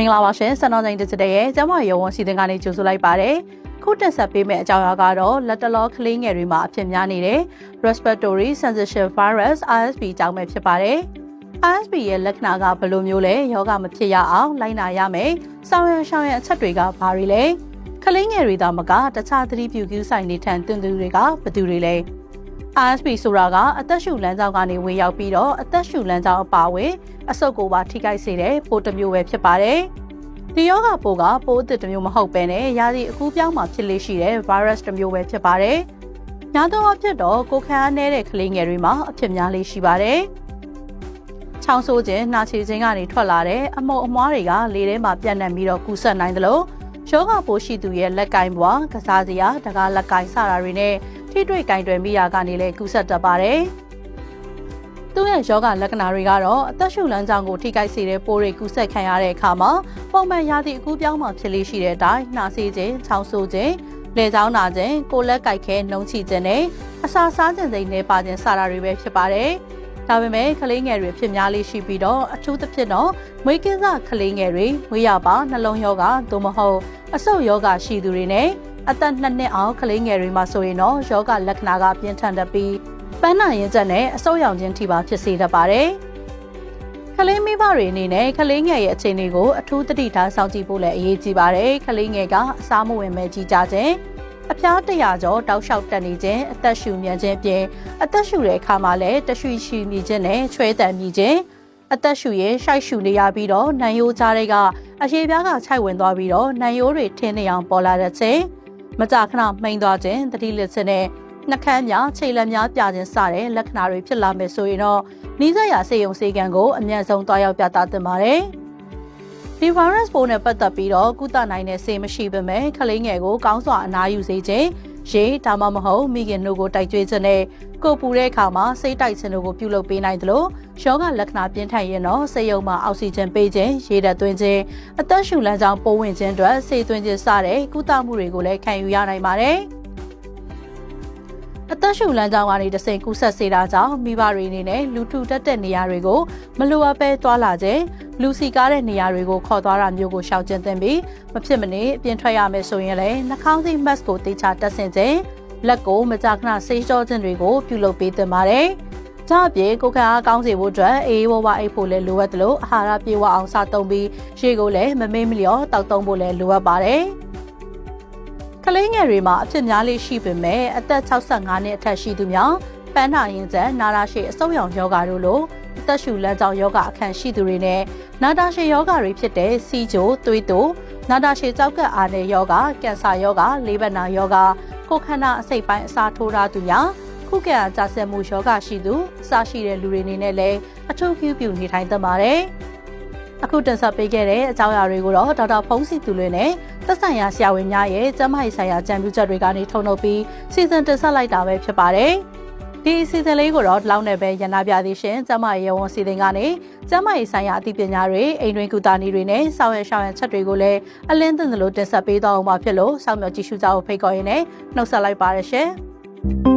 မင်္ဂလာပါရှင်စံတော်ချိန်တစ်ချက်ရဲ့ကျမရုံဝန်စီစဉ်ကနေကြိုဆိုလိုက်ပါတယ်ခုတက်ဆက်ပေးမယ့်အကြောင်းအရာကတော့လက်တလောကလေးငယ်တွေမှာအဖြစ်များနေတဲ့ respiratory syncytial virus RSV အကြောင်းပဲဖြစ်ပါတယ် RSV ရဲ့လက္ခဏာကဘယ်လိုမျိုးလဲယောဂမဖြစ်ရအောင်လိုက်နာရမယ်ဆောင်ရန်ရှောင်ရန်အချက်တွေကဘာတွေလဲကလေးငယ်တွေသာမကတခြားသတိပြုကူးဆိုင်နေထန်တွင်သူတွေကဘယ်သူတွေလဲ RSP ဆိုတာကအသက်ရှူလမ်းကြောင်းကနေဝင်ရောက်ပြီးတော့အသက်ရှူလမ်းကြောင်းအပါအဝင်အဆုတ်ကိုပါထိခိုက်စေတဲ့ပိုးတစ်မျိုးပဲဖြစ်ပါတယ်။ဒီယောဂပိုးကပိုးအသစ်တစ်မျိုးမဟုတ်ပဲနဲ့ရာသီအကူးပြောင်းမှာဖြစ်လေရှိတဲ့ virus တစ်မျိုးပဲဖြစ်ပါတယ်။ညာတော့အဖြစ်တော့ကိုခံအားနည်းတဲ့ကလေးငယ်တွေမှာအဖြစ်များလေးရှိပါတယ်။ချောင်းဆိုးခြင်းနှာချေခြင်းကနေထွက်လာတဲ့အမုံအမွားတွေကလေထဲမှာပြန့်နှံ့ပြီးတော့ကူးစက်နိုင်တယ်လို့ယောဂပိုးရှိသူရဲ့လက်ကင်ပွားကစားစရာတကားလက်ကင်စတာတွေနဲ့ ထိတွေ့ကင်တွယ်မိရာကနေလည်းကူးစက်တတ်ပါတယ်။သူ့ရဲ့ယောဂလက္ခဏာတွေကတော့အသက်ရှူလမ်းကြောင်းကိုထိခိုက်စေတဲ့ပိုးတွေကူးစက်ခံရတဲ့အခါမှာပုံမှန်ရာသီအကူးပြောင်းမှဖြစ်လေးရှိတဲ့အတိုင်းနှာစေးခြင်း၊ချောင်းဆိုးခြင်း၊လေချောင်းနာခြင်း၊ကိုယ်လက်ကိုက်ခဲနှုံချခြင်းနဲ့အစာစားခြင်းစိမ်နဲ့ပါခြင်းစတာတွေပဲဖြစ်ပါတယ်။ဒါပေမဲ့ကလေးငယ်တွေဖြစ်များလေးရှိပြီးတော့အထူးသဖြင့်တော့မွေးကင်းစကလေးငယ်တွေမွေးရပါနှလုံးယောဂသို့မဟုတ်အဆုတ်ယောဂရှိသူတွေနဲ့ အသက်နှစ်နှစ်အောင်ကလေးငယ်တွေမှာဆိုရင်တော့ယောဂလက္ခဏာကပြင်းထန်တတ်ပြီးပန်းနာရင်ချက်နဲ့အဆုတ်ရောင်ခြင်းထိပါဖြစ်စေတတ်ပါတယ်။ကလေးမိဘတွေအနေနဲ့ကလေးငယ်ရဲ့အခြေအနေကိုအထူးသတိထားစောင့်ကြည့်ဖို့လည်းအရေးကြီးပါတယ်။ကလေးငယ်ကအစားမဝင်မဲ့ကြီးကြခြင်းအဖျားတရာကျော်တောက်လျှောက်တက်နေခြင်းအသက်ရှူမြန်ခြင်းပြင်အသက်ရှူတဲ့အခါမှာလည်းတရွှီရှူမိခြင်းနဲ့ချွဲတန်မိခြင်းအသက်ရှူရင်ရှိုက်ရှူနေရပြီးတော့နံရိုးကြားတွေကအရေပြားကခြိုက်ဝင်သွားပြီးတော့နံရိုးတွေထင်းနေအောင်ပေါ်လာတဲ့ခြင်း မကြာခဏမှိန်သွားခြင်းတတိလက်ခြင်းနဲ့နှကန်းများခြေလက်များပြခြင်းစတဲ့လက္ခဏာတွေဖြစ်လာမယ်ဆိုရင်တော့နီးစပ်ရာစေယုံစေကံကိုအမြန်ဆုံးတွားရောက်ပြသသင့်ပါတယ်ဒီ virus ပိုးနဲ့ပတ်သက်ပြီးတော့ကုသနိုင်တဲ့ဆေးမရှိပေမဲ့ကလေးငယ်ကိုကောင်းစွာအနားယူစေခြင်း ရေဒါမှမဟုတ်မိခင်တို့ကိုတိုက်ကြွေးခြင်းနဲ့ကိုပူတဲ့အခါမှာစိတ်တိုက်ခြင်းတို့ကိုပြုလုပ်ပေးနိုင်သလိုယောဂလက္ခဏာပြင်းထန်ရင်တော့ဆေးရုံမှာအောက်ဆီဂျင်ပေးခြင်းရေဓာတ်သွင်းခြင်းအသက်ရှူလမ်းကြောင်းပိုးဝင်ခြင်းအတွက်ဆေးသွင်းခြင်းစတဲ့ကုသမှုတွေကိုလည်းခံယူရနိုင်ပါတယ် အသက်ရှူလမ်းကြောင်းကနေတဆင့်ကူးဆက်စေတာကြောင့်မိဘတွေအနေနဲ့လူထုတက်တဲ့နေရာတွေကိုမလိုအပ်ပဲသွားလာခြင်းလူစီကားတဲ့နေရာတွေကိုခေါ်သွားတာမျိုးကိုရှောင်ကျဉ်သင့်ပြီးမဖြစ်မနေအပြင်ထွက်ရမယ်ဆိုရင်လည်းနှာခေါင်းစည်း mask ကိုတေချာတပ်ဆင်ခြင်းလက်ကိုမကြာခဏဆေးကြောခြင်းတွေကိုပြုလုပ်ပေးသင့်ပါတယ်။ဒါအပြင်ကိုယ်ခံအားကောင်းစေဖို့အတွက်အေးဝဝအိတ်ဖို့လည်းလိုအပ်တယ်လို့အာဟာရပြေဝအောင်စားသုံးပြီးရေကိုလည်းမမေ့မလျော့တောက်သုံးဖို့လည်းလိုအပ်ပါတယ်။ ကလေးငယ်တွေမှာအဖြစ်များလေးရှိပေမဲ့အသက်65နှစ်အထက်ရှိသူများပန်းနာရင်ကျန်နာရာရှိအဆုတ်ရောင်ယောဂါတို့လိုအသက်ရှူလမ်းကြောင်းယောဂအခန့်ရှိသူတွေနဲ့နာတာရှည်ယောဂတွေဖြစ်တဲ့စီဂျိုသွေးတိုနာတာရှည်ကြောက်ကပ်အားနဲ့ယောဂကင်ဆာယောဂလေးဘက်နာယောဂကိုခန္ဓာအစိတ်ပိုင်းအစာထိုးထားသူများခုကံကြာဆက်မှုယောဂရှိသူအစာရှိတဲ့လူတွေအနေနဲ့လည်းအထူးပြုပြုနေထိုင်သင့်ပါတယ် အခုတင်ဆက်ပေးခဲ့တဲ့အကြောင်းအရာတွေကိုတော့ဒေါက်တာဖုံးစီသူလွင်နဲ့သက်ဆိုင်ရာဆရာဝန်များရဲ့ကျန်းမာရေးဆိုင်ရာကြံပြုချက်တွေကနေထုတ်လုပ်ပြီးစီစဉ်တင်ဆက်လိုက်တာပဲဖြစ်ပါတယ်။ဒီအစီအစဉ်လေးကိုတော့ဒီလောက်နဲ့ပဲရန်နာပြသေးရှင်ကျမရေဝန်စီစဉ်ကနေကျမရေးဆိုင်ရာအသိပညာတွေအိမ်တွင်းကုသနည်းတွေနဲ့ဆောင်ရွက်ရှောင်ရချက်တွေကိုလည်းအလင်းသင်သလိုတင်ဆက်ပေးသွားအောင်ပါဖြစ်လို့စောင့်မျှော်ကြည့်ရှုကြဖို့ဖိတ်ခေါ်ရင်းနဲ့နှုတ်ဆက်လိုက်ပါရရှင်